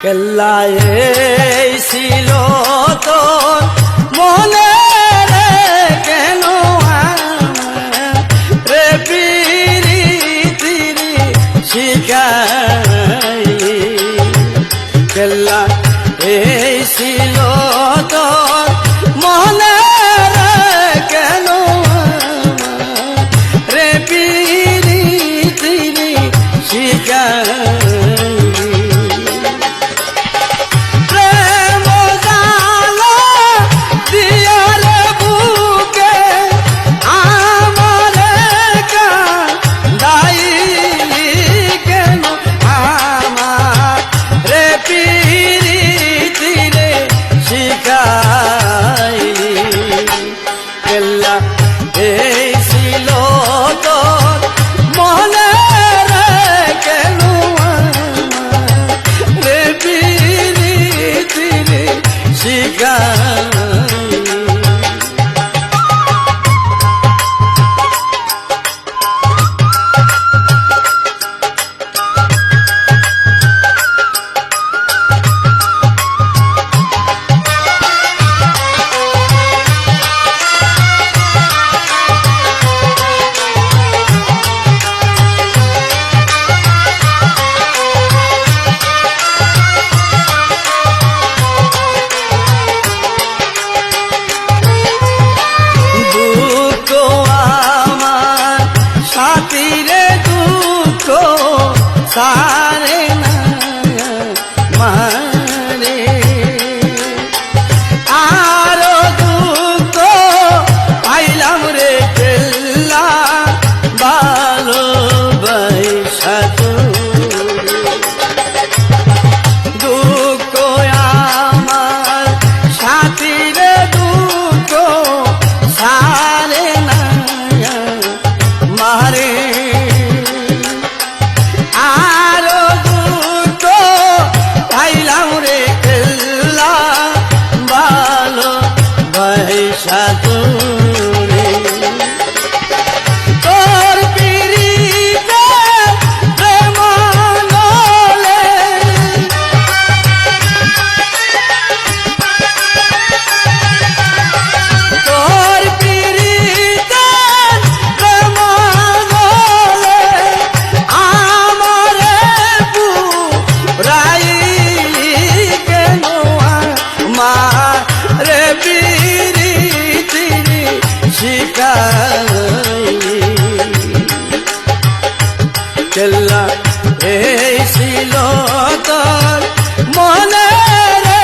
কেল্লায় ছিল তোর মনে রে কেন রে পিরি তিরি শিকাই? কেল্লা এই সা বৈশা তুরে পিড়িতে প্রেমানলে তোর পিড়িতে প্রেমানলে আমারে পুরাইলি কেন মারে পিড়িতি শিখাইলি কেল্লা এই ছিল তোর মনে রে